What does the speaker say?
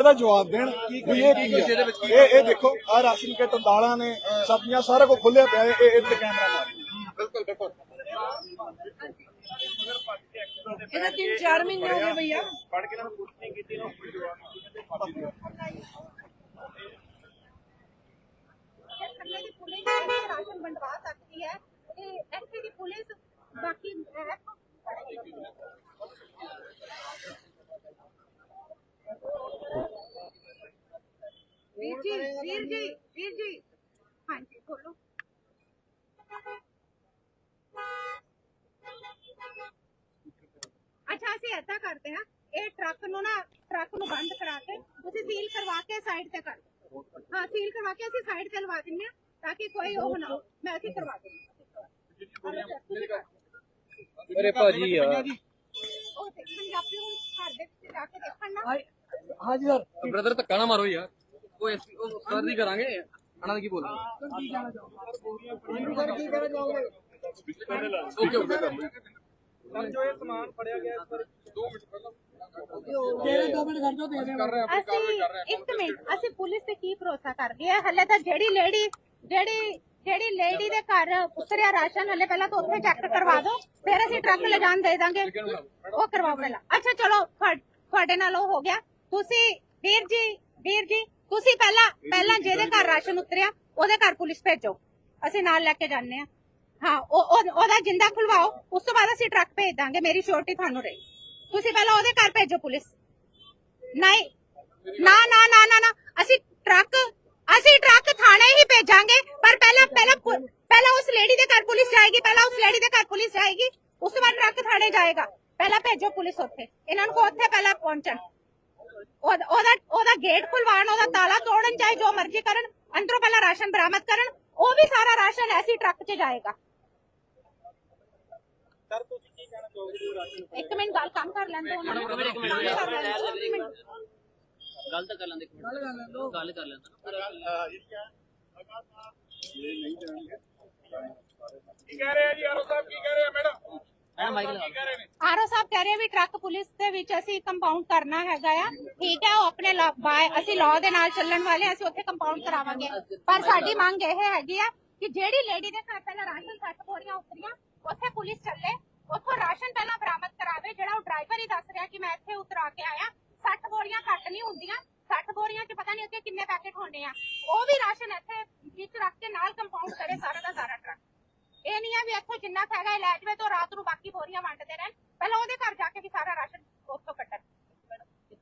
ਇਹਦਾ ਜਵਾਬ ਦੇਣ। ਵੀ ਇਹ ਕੀ ਹੈ ਇਹ ਇਹ ਦੇਖੋ ਆ ਰਾਸ਼ਨ ਕਿੱਟ ਦਾਲਾਂ ਨੇ ਸਬਜ਼ੀਆਂ ਸਾਰਾ ਕੁਝ ਖੁੱਲਿਆ ਪਿਆ ਹੈ, ਇਹ ਇਹ ਤੇ ਕੈਮਰਾ ਮਾਰ ਬਿਲਕੁਲ ਬਿਲਕੁਲ। ਇਹਦਾ ਤਿੰਨ ਚਾਰ ਮਹੀਨੇ ਹੋ ਗਏ ਭਈਆ। ਪੜ ਕੇ ਇਹਨਾਂ ਨੂੰ ਪੁੱਛ ਨਹੀਂ ਕੀਤੀ ਨਾ ਥੱਲੇ ਦੀ ਪੁਲਿਸ ਇੱਥੇ ਰਾਸ਼ਨ ਵੰਡਵਾ ਸਕਦੀ ਹੈ ਤੇ ਇੱਥੇ ਦੀ ਪੁਲਿਸ ਬਾਕੀ ਹੈ ਵੀਰ ਜੀ ਵੀਰ ਜੀ ਵੀਰ ਜੀ। ਹਾਂਜੀ ਬੋਲੋ। ਅੱਛਾ ਅਸੀਂ ਏਦਾਂ ਕਰਦੇ ਹਾਂ। ਇਹ ਟਰੱਕ ਨੂੰ ਨਾ ਟਰੱਕ ਨੂੰ ਬੰਦ ਕਰਾ ਕੇ ਤੁਸੀਂ ਸੀਲ ਕਰਵਾ ਕੇ ਸਾਈਡ ਤੇ ਕਰ ਦਿਓ। ਹਾਂ ਸੀਲ ਕਰਵਾ ਕੇ ਅਸੀਂ ਸਾਈਡ ਤੇ ਲਵਾ ਦਿੰਨੇ ਆ ਤਾਂ ਕਿ ਕੋਈ ਉਹ ਨਾ ਹੋ। ਮੈਂ ਅਸੀਂ ਕਰਵਾ ਦਿੰਦੀ ਹਾਂ। ਅਰੇ ਭਾਜੀ ਯਾਰ। ਉਹ ਤੇ ਪੰਜਾਬੀ ਹੁਣ ਘਰ ਦੇ ਵਿੱਚ ਜਾ ਕੇ ਦੇਖਣ ਨਾ। ਹਾਂਜੀ ਸਰ। ਬ੍ਰਦਰ ਧੱਕਾ ਨਾ ਮਾਰੋ ਯਾਰ। ਉਹ ਐਸਪੀ ਉਹ ਸਰ ਦੀ ਕਰਾਂਗੇ। ਅਣਾ ਕੀ ਬੋਲਣਾ? ਓਕੇ ਓਕੇ ਜੋ ਇਹ ਸਮਾਨ ਫੜਿਆ ਗਿਆ ਇਸ ਪਰ 2 ਮਿੰਟ ਪਹਿਲਾਂ। ਅਸੀਂ ਇੱਕ ਮਿੰਟ ਅਸੀਂ ਪੁਲਿਸ ਤੇ ਕੀ ਭਰੋਸਾ ਕਰਦੇ ਆ ਹਲੇ ਤਾਂ ਜਿਹੜੀ ਲੇਡੀ ਜਿਹੜੀ ਜਿਹੜੀ ਲੇਡੀ ਦੇ ਘਰ ਉਤਰਿਆ ਰਾਸ਼ਨ ਹਲੇ ਪਹਿਲਾਂ ਤਾਂ ਉੱਥੇ ਚੈੱਕ ਕਰਵਾ ਦਿਓ। ਫਿਰ ਅਸੀਂ ਟਰੱਕ ਲਿਜਾਣ ਦੇ ਦਾਂਗੇ। ਉਹ ਕਰਵਾਓ ਪਹਿਲਾਂ। ਅੱਛਾ ਚਲੋ ਤੁਹਾ- ਤੁਹਾਡੇ ਨਾਲ ਉਹ ਹੋ ਗਿਆ। ਤੁਸੀਂ ਵੀਰ ਜੀ ਵੀਰ ਜੀ ਤੁਸੀਂ ਪਹਿਲਾਂ ਪਹਿਲਾਂ ਜਿਹਦੇ ਘਰ ਰਾਸ਼ਨ ਉਤਰਿਆ ਉਹਦੇ ਘਰ ਪੁਲਿਸ ਭੇਜੋ। ਅਸੀਂ ਨਾਲ ਲੈ ਕੇ ਜਾਂਦੇ ਆ ਹਾਂ ਉਹ ਉਹ- ਉਹਦਾ ਜਿੰਦਾ ਖੁਲਵਾਓ ਉਸ ਤੋਂ ਬਾਅਦ ਅਸੀਂ ਟਰੱਕ ਭੇਜ ਦਾਂਗੇ ਮੇਰੀ ਸ਼ੋਰਟੀ ਤੁਹਾਨੂੰ ਰਹੀ। ਤੁਸੀਂ ਪਹਿਲਾਂ ਉਹਦੇ ਘਰ ਭੇਜੋ ਪੁਲਿਸ। ਨਹੀਂ ਨਾ ਨਾ ਨਾ ਨਾ ਨਾ ਅਸੀਂ ਟਰੱਕ ਅਸੀਂ ਟਰੱਕ ਥਾਣੇ ਹੀ ਭੇਜਾਂਗੇ ਪਰ ਪਹਿਲਾਂ ਪਹਿਲਾਂ ਪਹਿਲਾਂ ਉਸ ਲੇਡੀ ਦੇ ਘਰ ਪੁਲਿਸ ਜਾਏਗੀ ਪਹਿਲਾਂ ਉਸ ਲੇਡੀ ਦੇ ਘਰ ਪੁਲਿਸ ਜਾਏਗੀ ਉਸ ਤੋਂ ਬਾਅਦ ਟਰੱਕ ਥਾਣੇ ਜਾਏਗਾ। ਪਹਿਲਾਂ ਭੇਜੋ ਪੁਲਿਸ ਉੱਥੇ। ਇਹਨਾਂ ਨੂੰ ਉੱਥੇ ਪਹਿਲਾਂ ਪਹੁੰਚਣ। ਉਹਦਾ ਉਹਦਾ ਉਹਦਾ ਗੇਟ ਖੁਲਵਾਉਣ ਉਹਦਾ ਤਾਲਾ ਤੋੜਨ ਚਾਹੇ ਜੋ ਮਰਜ਼ੀ ਕਰਨ ਅੰਦਰੋਂ ਪਹਿਲਾਂ ਰਾਸ਼ਨ ਬਰਾਮਦ ਕਰਨ ਉਹ ਵੀ ਸਾਰਾ ਰਾਸ਼ਨ ਐਸੀ ਟਰੱਕ 'ਚ ਜਾਏਗਾ। ਸਰ ਤੁਸੀਂ ਕੀ ਕਹਿਣਾ ਚਾਹੋਗੇ ਰਾਸ਼ਨ ਇੱਕ ਮਿੰਟ ਗੱਲ ਕੰਮ ਕਰ ਲੈਂਦੇ ਉਹਨਾਂ ਨੂੰ। ਗੱਲ ਤਾਂ ਕਰ ਲੈਂਦੇ ਗੱਲ ਕਰ ਲੈਂਦਾ ਕੀ ਕਹਿ ਰਹੇ ਆ ਜੀ ਆਰੋ ਸਾਹਿਬ ਕੀ ਕਹਿ ਰਹੇ ਆ ਮੈਡਮ ਐਨ ਮਾਈਕ ਲਗਾ ਆਰਓ ਸਾਹਿਬ ਕਹਿ ਰਹੇ ਵੀ ਟਰੱਕ ਪੁਲਿਸ ਦੇ ਵਿੱਚ ਅਸੀਂ ਕੰਪਾਊਂਡ ਕਰਨਾ ਹੈਗਾ ਆ। ਠੀਕ ਹੈ ਉਹ ਆਪਣੇ ਅਸੀਂ ਲਾਅ ਦੇ ਨਾਲ ਚੱਲਣ ਵਾਲੇ ਅਸੀਂ ਉੱਥੇ ਕੰਪਾਊਂਡ ਕਰਾਵਾਂਗੇ। ਪਰ ਸਾਡੀ ਮੰਗ ਇਹ ਹੈਗੀ ਆ ਕਿ ਜਿਹੜੀ ਲੇਡੀ ਦੇ ਘਰ ਪਹਿਲਾਂ ਰਾਸ਼ਨ ਸੱਟ ਬੋਰੀਆਂ ਉਤਰੀਆਂ ਉੱਥੇ ਪੁਲਿਸ ਚੱਲੇ ਉੱਥੋਂ ਰਾਸ਼ਨ ਪਹਿਲਾਂ ਬਰਾਮਦ ਕਰਾਵੇ ਜਿਹੜਾ ਉਹ ਡਰਾਈਵਰ ਹੀ ਦੱਸ ਰਿਹਾ ਕਿ ਮੈਂ ਇੱਥੇ ਉਤਰਾ ਕੇ ਆਇਆ। 60 ਬੋਰੀਆਂ ਘੱਟ ਨਹੀਂ ਹੁੰਦੀਆਂ 60 ਬੋਰੀਆਂ 'ਚ ਪਤਾ ਨਹੀਂ ਉੱਥੇ ਕਿੰਨੇ ਪੈਕੇਟ ਹੋਣੇ ਆ। ਉਹ ਵੀ ਰਾਸ਼ਨ ਇੱਥੇ ਵਿੱਚ ਰੱਖ ਕੇ ਨਾਲ ਕੰਪਾਊਂਡ ਕਰੇ ਸਾਰਾ ਦਾ ਸਾਰਾ ਟਰੱਕ। ਇਹ ਨਹੀਂ ਆ ਵੀ ਇੱਥੋਂ ਜਿੰਨਾ ਹੈਗਾ ਲੈ ਜਾਵੇ ਤੋਂ ਰਾਤ ਨੂੰ ਬਾਕੀ ਬੋਰੀਆਂ ਵੰਡਦੇ ਰਹਿਣ। ਪਹਿਲਾਂ ਉਹਦੇ ਘਰ ਜਾ ਕੇ ਵੀ ਸਾਰਾ ਰਾਸ਼ਨ